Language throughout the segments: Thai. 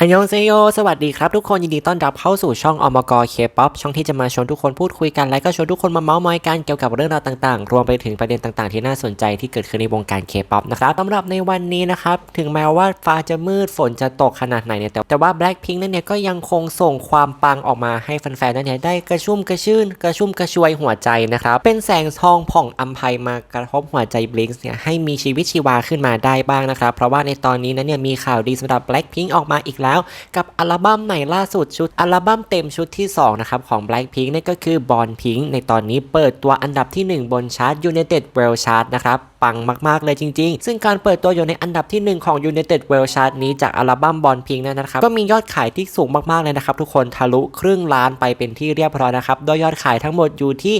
อันยองเซโย สวัสดีครับทุกคนยินดีต้อนรับเข้าสู่ช่องอมกเคป๊อปช่องที่จะมาชวนทุกคนพูดคุยกัน และก็ชวนทุกคนมาเมาส์มอยกันเกี่ยวกับเรื่องราวต่างๆ รวมไปถึงประเด็นต่างๆ ที่น่าสนใจที่เกิดขึ้นในวงการเคป๊อปนะครับสำหรับในวันนี้นะครับ ถึงแม้ว่าฟ้าจะมืดฝนจะตกขนาดไหนเนี่ยแต่แต่ว่า Blackpink นั่นเนี่ยก็ยังคงส่งความปังออกมาให้แฟนๆนั่นเนี่ยได้กระชุ่มกระชื่น กระชุ่มกระชวยหัวใจนะครับเป็นแสงทองผ่องอัมภัยมากระทบหัวใจบลิงส์เนี่ยให้มีชีวิตชีวาขึ้นมาได้บ้างนะครับเพราะว่าในตอนนี้นั้นเนี่ยมีข่าวดีสำหรับ Blackpink ออกมาอีกแล้วกับอัลบั้มใหม่ล่าสุดชุดอัลบั้มเต็มชุดที่ 2 นะครับ ของ Blackpink นั่นก็คือ Born Pink ในตอนนี้เปิดตัวอันดับที่ 1 บนชาร์ต United World Chart นะครับปังมากๆเลยจริงๆ ซึ่งการเปิดตัวอยู่ในอันดับที่ 1 ของ United World Chart นี้จากอัลบั้ม Born Pink นั้นนะครับ ก็มียอดขายที่สูงมากๆเลยนะครับ ทุกคนทะลุครึ่งล้านไปเป็นที่เรียบร้อยนะครับ โดยยอดขายทั้งหมดอยู่ที่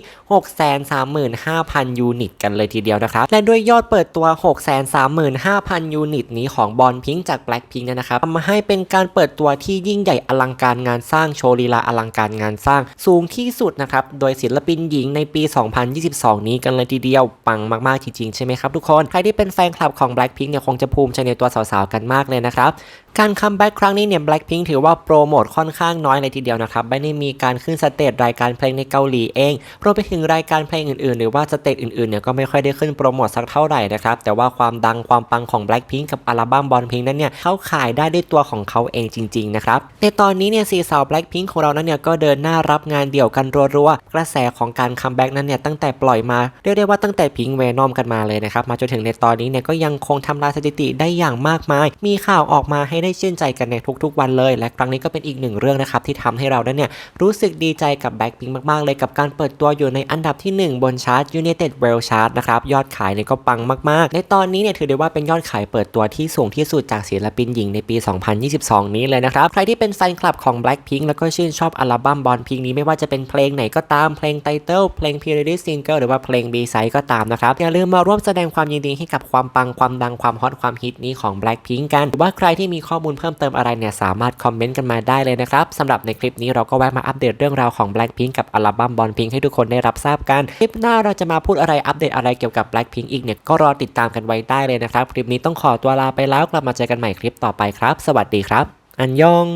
635,000 ยูนิตกันเลยทีเดียวนะครับ และด้วยยอดเปิดตัว 635,000 ยูนิตนี้ของ Born Pink จาก Blackpink นยนะครับทำให้เป็นการการเปิดตัวที่ยิ่งใหญ่อลังการงานสร้างโชว์ลีลาอลังการงานสร้างสูงที่สุดนะครับ โดยศิลปินหญิงในปี 2022 นี้กันเลยทีเดียว ปังมากๆจริงๆ ใช่ไหมครับทุกคน ใครที่เป็นแฟนคลับของ Blackpink เนี่ยคงจะภูมิใจในตัวสาวๆ กันมากเลยนะครับ การคัมแบ็กครั้งนี้เนี่ย Blackpink ถือว่าโปรโมทค่อนข้างน้อยเลยทีเดียวนะครับ ไม่ได้มีการขึ้นสเตจรายการเพลงในเกาหลีเองรวมไปถึงรายการเพลงอื่นๆ หรือว่าสเตจอื่นๆ เนี่ยก็ไม่ค่อยได้ขึ้นโปรโมทสักเท่าไหร่นะครับ แต่ว่าความดังความปังของ Blackpink กับอัลบั้มบอลพิงนั้นเนี่ยเขาขายได้ด้วยตัวของเขาเองจริงๆนะครับในตอนนี้เนี่ยสี่สาว Blackpink ของเรานั้นเนี่ยก็เดินหน้ารับงานเดี่ยวกันรัวๆกระแสของการคัมแบ็กนั้นเนี่ยตั้งแต่ปล่อยมาเรียกได้ว่าตั้งแต่พิงเวนอมกันมาเลยนะครับมาจนถึงในตอนนี้เนี่ยก็ยังคงทำลายสถิติได้อย่างมากมาย มีข่าวออกมาให้ได้ชื่นใจกันในทุกๆ วันเลย และครั้งนี้ก็เป็นอีกหนึ่งเรื่องนะครับที่ทำให้เรานั้นเนี่ยรู้สึกดีใจกับ Blackpink มากๆเลยกับการเปิดตัวอยู่ในอันดับที่ 1 บนชาร์ต United World Chart นะครับยอดขายเนี่ยก็ปังมากๆ ในตอนนี้เนี่ยถือได้ว่าเป็นยอดขายเปิดตัวที่สูงที่สุดจากศิลปินหญิงในปี 2022นี้เลยนะครับ ใครที่เป็นแฟนคลับของ Blackpink แล้วก็ชื่นชอบอัลบั้มบอลพิงนี้ไม่ว่าจะเป็นเพลงไหนก็ตามเพลงไตเติลเพลง Period Single หรือว่าเพลง B Side ก็ตามนะครับ อย่าลืมมาร่วมแสดงความยินดีให้กับความปังความดังความฮอตความฮิตนี้ของ Blackpink กันหรือว่าใครที่มีข้อมูลเพิ่มเติมอะไรเนี่ยสามารถคอมเมนต์กันมาได้เลยนะครับสำหรับในคลิปนี้เราก็แวะมาอัปเดตเรื่องราวของ Blackpink กับอัลบั้มบอลพิงให้ทุกคนได้รับทราบกันคลิปหน้าเราจะมาพูดอะไรอัปเดตอะไรเกี่ยวกับ Blackpink อีกเนี่ยก็รอติดตามกันไว้ได้เลยนะครับคลิปนี้ต้องขอตัวลาไปแล้วกลับมาเจอกันใหม่คลิปต่อไปครับ สวัสดีครับ อันยอง